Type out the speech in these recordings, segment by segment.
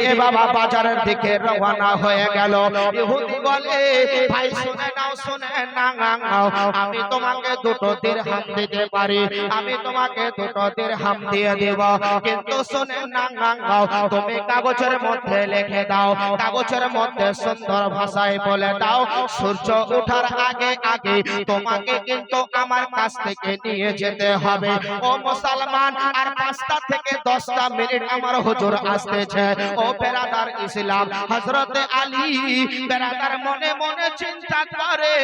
নিয়ে বাবা বাজারের দিকে রওনা হয়ে গেল। ইহুদি বলে, ভাই, শুনে নাও শুনে নাও আমি তোমাকে দুটো দিরহাম দিতে পারি। আমি তোমাকে দুটো দিরহাম দিয়ে দেব। কিন্তু শুনে নাও তুমি কাগজের মধ্যে লিখে দাও। কাগজের মধ্যে সুন্দর ভাষায় বলে দাও, সূর্য ওঠার আগে আগে তোমাকে কিন্তু আমার কাছ থেকে নিয়ে যেতে হবে। ও মুসলমান, আর পাঁচটা থেকে দশটা মিনিট আমার হুজুর আসতেছে। ও বেরাদার ইসলাম। হজরতে আলী বেরাদার মনে মনে চিন্তা করে,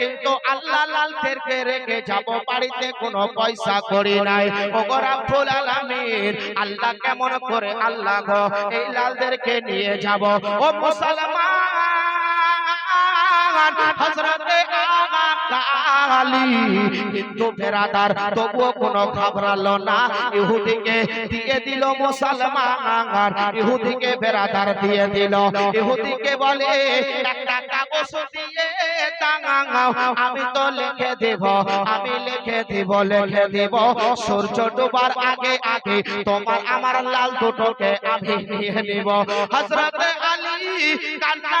কিন্তু আল্লাহ লালদেরকে রেখে যাব, বাড়িতে কোনো পয়সা করি নাই। ও গো রাব্বুল আলামিন, আল্লাহ কেমন করে আল্লাহ গো, এই লালদেরকে নিয়ে যাব। ও মুসলমান হজরতে আলী কিন্তু ফেরাদার তবুও কোনো ঘাবড়ালো না। ইহুদিকে দিয়ে দিল মুসলমান ইহুদিকে ফেরাদার দিয়ে দিল। ইহুদিকে বলে আমি তো লিখে দেব, আমি লিখে দিব লিখে দিব। সূর্য ডুবার আগে আগে তোমার আমার লাল দুটোকে আমি নিয়ে নিব। হযরত আলী কান্না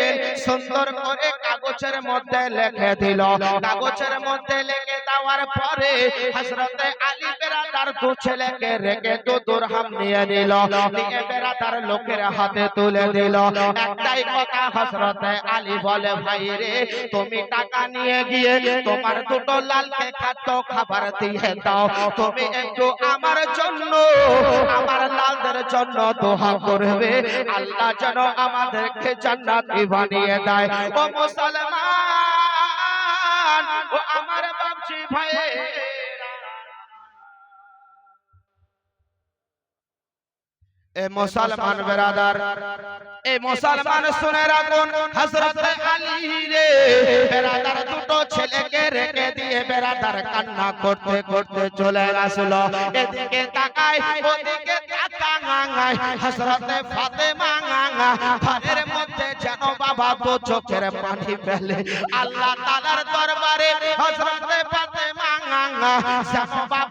সুন্দর করে কাগজের মধ্যে লিখে দিল। কাগজের মধ্যে লিখে দেওয়ার পরে হযরত আলী বেরাদার দু ছেলেকে রেখে দু দুরহাম নিয়ে নিল। নিয়ে বেরাদার লোকের হাতে তুলে দিল। একটাই কথা হযরত আলী বলে, ভাই রে, তুমি টাকা নিয়ে গিয়ে তোমার দুটো লালকে খাদ্য খাবার দিয়ে দাও। তুমি একটু আমার জন্য জন্য দোহা করবে। আল্লাহ যেন আমাদেরকে জান্নাতি বানিয়ে দেয়। ও মুসলমান, ও আমার বাপজি ভাই। এ মুসলমান বেরাদার এ মুসলমান শুনে রাখুন হযরত আলী রে। বেরাদার দুটো ছেলেকে রেখে দিয়ে বেরাদার কান্না করতে করতে চলে আসলো। এদিকে তাকায় ওদিকে তাকায় হযরত ফাতেমা ঘরের মধ্যে যেন বাবা তো চোখের পানি ফেলে। আল্লাহ তাআলার দরবারে হযরত ফাতেমা যেন বাবা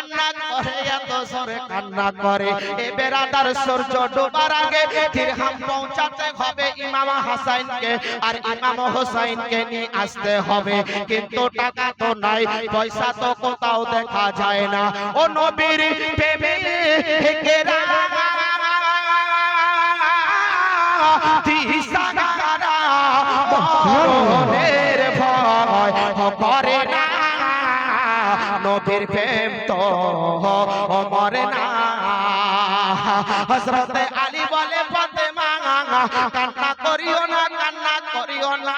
কান্না করে, এত জোরে কান্না করে। এ বেরাদার সূর্য ডোবার আগে দিরহাম পৌঁছাতে হবে ইমাম হাসাইনকে, আর ইমাম হোসাইনকে নিয়ে আসতে হবে। কিন্তু টাকা তো নাই, পয়সা তো কোথাও দেখা যায় না। ও নবীর প্রেমে হেকেরা দিশাহারা মরে না। হযরত আলী বলে, ফাতেমা, কান্না করিও না, কান্না করিও না।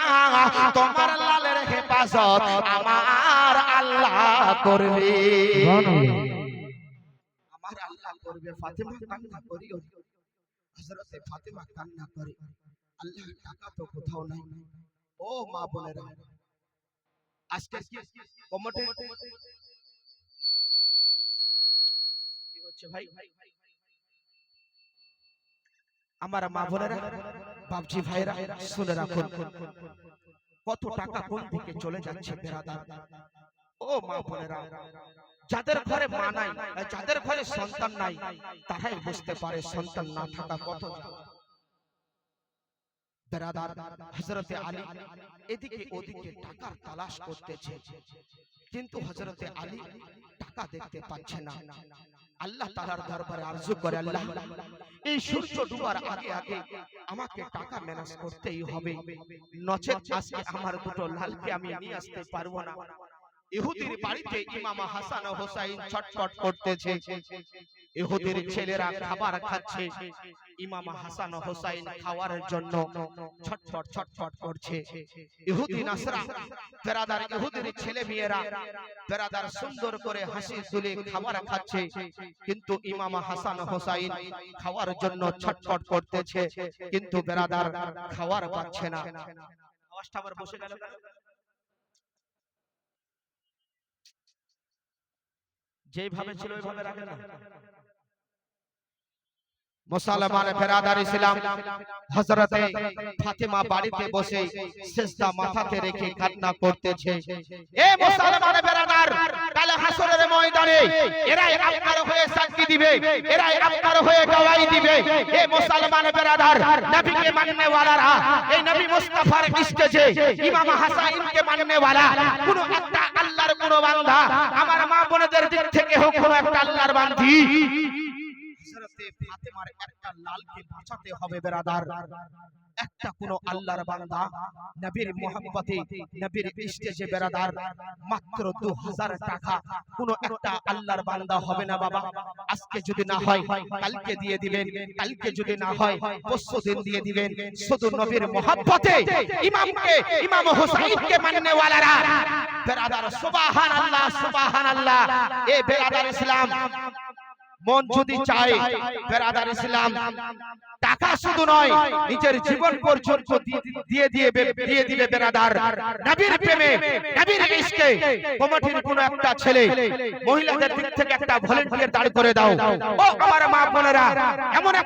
তোমার লালের হেফাজত আমার আল্লাহ করবে। আমার আল্লাহ করবে, ফাতেমা, কান্না করিও হযরতে ফাতেমা কান্না করে। আল্লাহ, টাকা তো কোথাও নাই। ও মা বোনেরা, আজকে কমিটি কি হচ্ছে ভাই। আমার মা বোনেরা বাপজি ভাইরা শুনে রাখুন কত টাকা কোন দিকে চলে যাচ্ছে বেরাদার ও মা বোনেরা যাদের ঘরে মা নাই যাদের ঘরে সন্তান নাই তারাই বুঝতে পারে সন্তান না থাকা কত বেরাদার হযরতে আলী এদিকে ওদিকে টাকার তালাশ করতেছে কিন্তু হযরতে আলী টাকা দেখতে পাচ্ছে না। আল্লাহ তালার দরবারে আরজু করে আল্লাহ, এই সূর্য ডুবার আগে আগে আমাকে টাকা ম্যানেজ করতেই হবে। নচেত আজকে আমার দুটো লালকে আমি নিয়ে আসতে পারব না। ইহুদির বাড়িতে ইমাম হাসান হোসাইন ছটফট করতেছে। ইহুদির ছেলেরা খাবার খাচ্ছে। ইমাম হাসান হোসাইন খাওয়ার জন্য ছটফট ছটফট করছে। ইহুদি নাসরা বেরাদার ইহুদির ছেলে মেয়েরা বেরাদার সুন্দর করে হাসি তুলে খাবার খাচ্ছে। কিন্তু ইমাম হাসান হোসাইন খাওয়ার জন্য ছটফট করতেছে। কিন্তু বেরাদার খাওয়ার পাচ্ছে না। আওয়াজটা আবার বসে গেল ছিল ওইভাবে রাখে না। মুসলমান বেরাদার ইসলাম হযরতে ফাতেমা বাড়িতে বসে সিজদা মাথাতে রেখে কান্না করতেছে। এ মুসলমান বেরাদার কাল হাসরের ময়দানে এরাই আপনার হয়ে সাক্ষী দিবে এরাই আপনার হয়ে গওয়াহি দিবে। এ মুসলমান বেরাদার নবীকে মাননে ওয়ালারা এই নবী মুস্তাফার স্টেজে ইমাম হাসাইনকে মাননে ওয়ালা কোন একটা আল্লাহর কোন বান্দা আমার বোনদের দিক থেকে হোক কোন একটা আল্লাহর বান্দি। হযরতে ফাতেমার একটা লালকে বাঁচাতে হবে বেরাদার। একটা কোন আল্লাহর বান্দা নবীর মোহাম্মতে নবীর স্টেজে বেরাদার মাত্র 2000 টাকা কোন একটা আল্লাহর বান্দা হবে না বাবা। আজকে যদি না হয় কালকে দিয়ে দিবেন কালকে যদি না হয় পরশু দিন দিয়ে দিবেন শুধু নবীর মোহাম্মতে ইমামকে ইমাম হুসাইনকে মাননে ওয়ালারা বেরাদার সুবহানাল্লাহ সুবহানাল্লাহ এ বেরাদার ইসলাম মন যদি চায় বেরাদার ইসলাম টাকা শুধু নয় নিজের জীবন পর্যন্ত দিয়ে দিয়ে দিয়ে দিবে বেরাদার। নবীর প্রেমে নবীর ইশকে কমিটির কোন একটা ছেলে মহিলাদের দিক থেকে একটা ভলেন্টিয়ার দাঁড় করে দাও। ও আমার মা বোনেরা এমন একটা